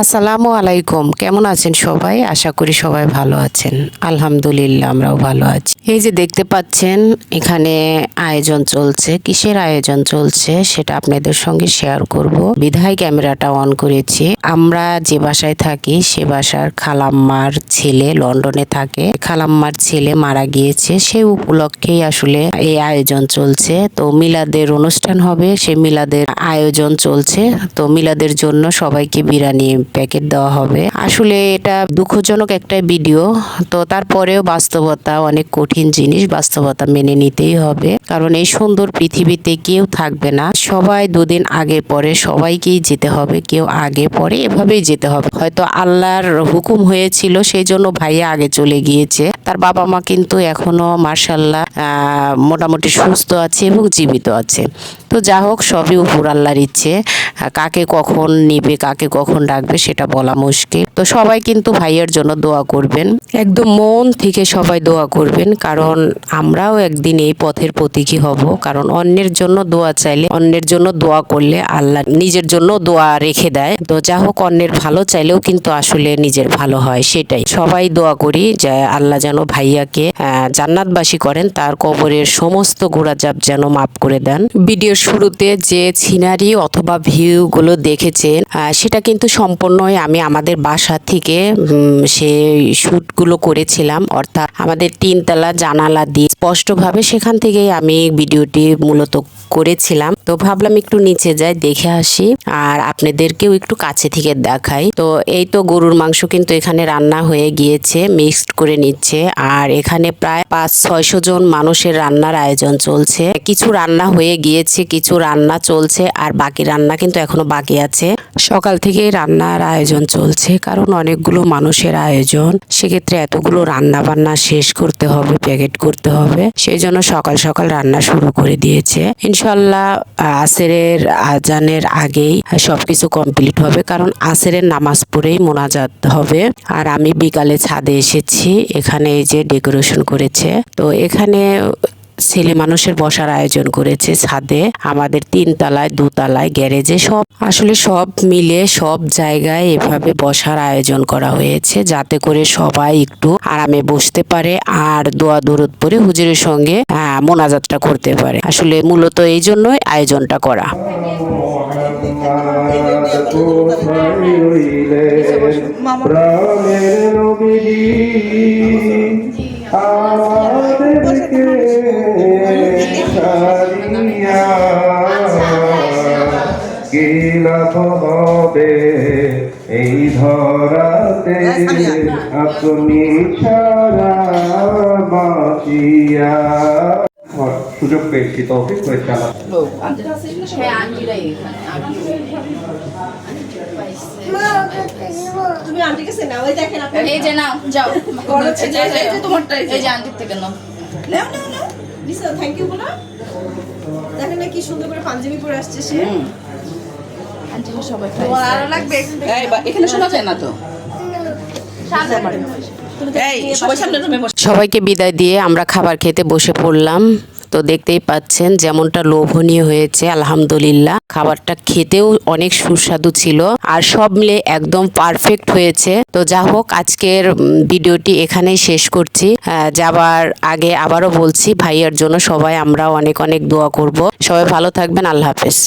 আসসালামু আলাইকুম। কেমন আছেন সবাই? আশা করি সবাই ভালো আছেন। আলহামদুলিল্লাহ আমরাও ভালো আছি। এই যে দেখতে পাচ্ছেন, এখানে আয়োজন চলছে। কিসের আয়োজন চলছে সেটা আপনাদের সঙ্গে শেয়ার করব। বিধায় ক্যামেরাটা অন করেছি। আমরা যে বাসায় থাকি, সে বাসার খালাম্মার ছেলে লন্ডনে থাকে। খালাম্মার ছেলে মারা গিয়েছে। সেই উপলক্ষেই আসলে এই আয়োজন চলছে। তো মিলাদের অনুষ্ঠান হবে। সে মিলাদের আয়োজন চলছে। তো মিলাদের জন্য সবাইকে বিরিয়ানি প্যাকেট দেওয়া হবে। আসলে এটা দুঃখজনক একটা ভিডিও তো তারপরেও বাস্তবতা অনেক কঠিন। জিনিস বাস্তবতা মেনে নিতেই হবে। কারণ এই সুন্দর পৃথিবীতে কেউ থাকবে না। সবাই দুদিন আগে পরে সবাইকেই যেতে হবে। কেউ আগে পরে এভাবেই যেতে হবে। হয়তো আল্লাহর হুকুম হয়েছিল, সেই জন্য ভাইয়া আগে চলে গিয়েছে। তার বাবা মা কিন্তু এখনও মার্শাল্লাহ মোটামুটি সুস্থ আছে এবং জীবিত আছে। তো যা হোক, সবই উপর আল্লাহর ইচ্ছে। কাকে কখন নিবে, কাকে কখন ডাকবে, সেটা বলা মুশকিল। তো সবাই কিন্তু ভাইয়ের জন্য দোয়া করবেন। একদম মন থেকে সবাই দোয়া করবেন, কারণ আমরাও একদিন এই পথের প্রতীকী হব। কারণ অন্যের জন্য দোয়া চাইলে, অন্যের জন্য দোয়া করলে আল্লাহ নিজের জন্য দোয়া রেখে দেয়। তো যা হোক, অন্যের ভালো চাইলেও কিন্তু আসলে নিজের ভালো হয়, সেটাই। সবাই দোয়া করি যে আল্লাহ যেন ভাইয়াকে জান্নাতবাসী করেন তার কবরের সমস্ত ঘোড়াজাপ যেন মাফ করে দেন। ভিডিওর শুরুতে যে সিনারি অথবা ভিউ গুলো দেখেছেন সেটা কিন্তু সম্পূর্ণই আমি আমাদের বাসা থেকে উম, সেই শুটগুলো করেছিলাম। অর্থাৎ আমাদের তিনতলা জানালা দিয়ে স্পষ্টভাবে সেখান থেকেই আমি ভিডিওটি মূলত করেছিলাম। তো ভাবলাম একটু নিচে যাই দেখে আসি আর আপনাদেরকেও একটু কাছে থেকে দেখাই। তো এই তো গরুর মাংস কিন্তু এখানে রান্না হয়ে গিয়েছে মিক্সড করে নিচ্ছে। আর এখানে প্রায় পাঁচ, ছয়শো জন মানুষের রান্নার আয়োজন চলছে। কিছু রান্না হয়ে গিয়েছে, কিছু রান্না চলছে, আর বাকি রান্না কিন্তু এখনও বাকি আছে। সকাল থেকেই রান্নার আয়োজন চলছে, কারণ অনেকগুলো মানুষের আয়োজন। সেক্ষেত্রে এতগুলো রান্না বান্না শেষ করতে হবে, প্যাকেট করতে হবে। সেই জন্য সকাল সকাল রান্না শুরু করে দিয়েছে। ইনশাল্লাহ আসেরের আজানের আগেই সবকিছু কমপ্লিট হবে, কারণ আসেরের নামাজ পড়েই মোনাজাত হবে। আর আমি বিকালে ছাদে এসেছি, এখানে এই যে ডেকোরেশন করেছে তো এখানে ছেলে মানুষের বসার আয়োজন করেছে ছাদে আমাদের তিন তলায় দুতলায় গ্যারেজে সব আসলে সব মিলে সব জায়গায় এভাবে বসার আয়োজন করা হয়েছে যাতে করে সবাই একটু আরামে বসতে পারে আর দোয়া দরদ পরে হুজুরের সঙ্গে মোনাজাতটা করতে পারে আসলে মূলত এই জন্যই আয়োজনটা করা আমাদেরকে ছাড়িয়া কি লাভ হবে এই ধরাতে আপনি ছাড়া বাঁচিয়া সুযোগ পেয়েছি তৌফিক হয়েছে আল্লাহ হ্যাঁ তুমি আন্টিকে চেনা ওই দেখেন আপনি। এই যে নাও যাও। এই যে- ছেলে, এই যে তোমারটা, এই যে। এই যে আন্টির থেকে নাও। নাও নাও নাও। দিছো থ্যাংক ইউ বলো দেখেন না কি সুন্দর করে পাঞ্জাবি পরে আসছে সে। আন্টিকে সবাই তোমার আরও লাগবে এখানে শোনা যায় না তো? সামনে। সবাইকে বিদায় দিয়ে আমরা খাবার খেতে বসে পড়লাম। তো দেখতেই পাচ্ছেন যেমনটা লোভনীয় হয়েছে আলহামদুলিল্লাহ। খাবারটা খেতেও অনেক সুস্বাদু ছিল আর সব মিলে একদম পারফেক্ট হয়েছে। তো যা হোক আজকের ভিডিওটি এখানেই শেষ করছি। আহ, যাবার আগে আবারও বলছি ভাইয়ার জন্য সবাই আমরা অনেক অনেক দোয়া করব। সবাই ভালো থাকবেন আল্লাহ হাফেজ।